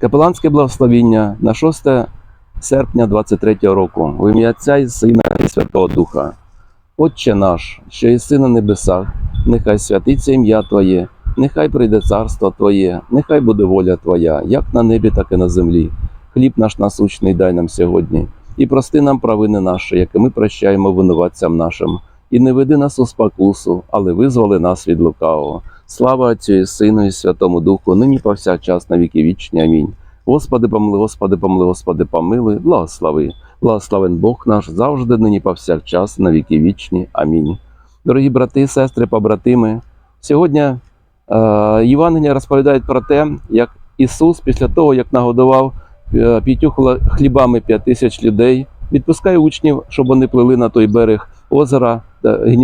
Капеланське благословіння на 6 серпня 23 року. В ім'я Отця і Сина і Святого Духа. Отче наш, що єси на небесах, нехай святиться ім'я Твоє, нехай прийде царство Твоє, нехай буде воля Твоя, як на небі, так і на землі. Хліб наш насущний дай нам сьогодні, і прости нам провини наші, які ми прощаємо винуватцям нашим. І не веди нас у спокусу, але визволи нас від лукавого. Слава Отцю і Сину і Святому Духу, нині повсякчас на віки вічні. Амінь. Господи, помили, Господи, помили, Господи, помилуй, благослови. Благословен Бог наш завжди, нині повсякчас на віки вічні. Амінь. Дорогі брати, сестри, побратими, сьогодні е, Євангелія розповідають про те, як Ісус, після того, як нагодував е, п'ятью хла- хлібами п'ять тисяч людей, відпускає учнів, щоб вони плили на той берег озера е,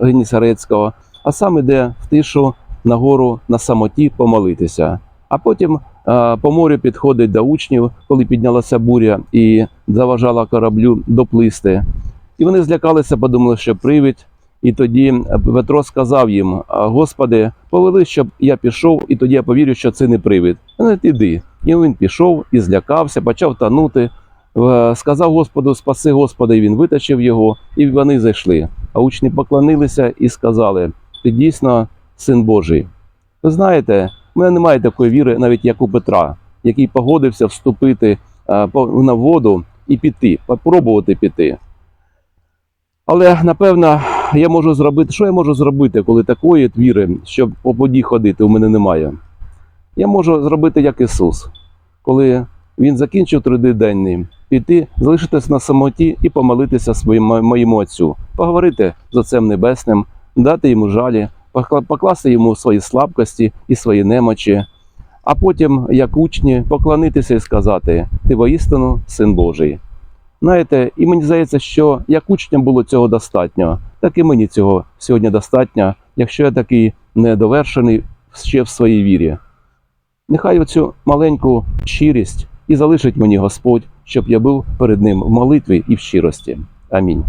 Генісарецького, а сам іде в тишу на гору на самоті помолитися. А потім е, по морю підходить до учнів, коли піднялася буря і заважала кораблю доплисти. І вони злякалися, подумали, що привід. І тоді Петро сказав їм: Господи, повели, щоб я пішов, і тоді я повірю, що це не привид. Ну, іди. І він пішов і злякався, почав тонути. Е, Сказав Господу, спаси Господи, і він витащив його, і вони зайшли. А учні поклонилися і сказали: Ти дійсно син Божий. Ви знаєте, в мене немає такої віри, навіть як у Петра, який погодився вступити е, на воду і піти, попробувати піти. Але напевно я можу зробити, що я можу зробити, коли такої віри, щоб по воді ходити, у мене немає. Я можу зробити як Ісус, коли Він закінчив триденний, піти, залишитись на самоті і помолитися своєму моєму Отцю, поговорити з Отцем Небесним, дати йому жалі, покласти йому свої слабкості і свої немочі, а потім, як учні, поклонитися і сказати: Ти воістину син Божий. Знаєте, і мені здається, що як учням було цього достатньо, так і мені цього сьогодні достатньо, якщо я такий недовершений ще в своїй вірі. Нехай оцю маленьку щирість і залишить мені Господь, щоб я був перед ним в молитві і в щирості. Амінь.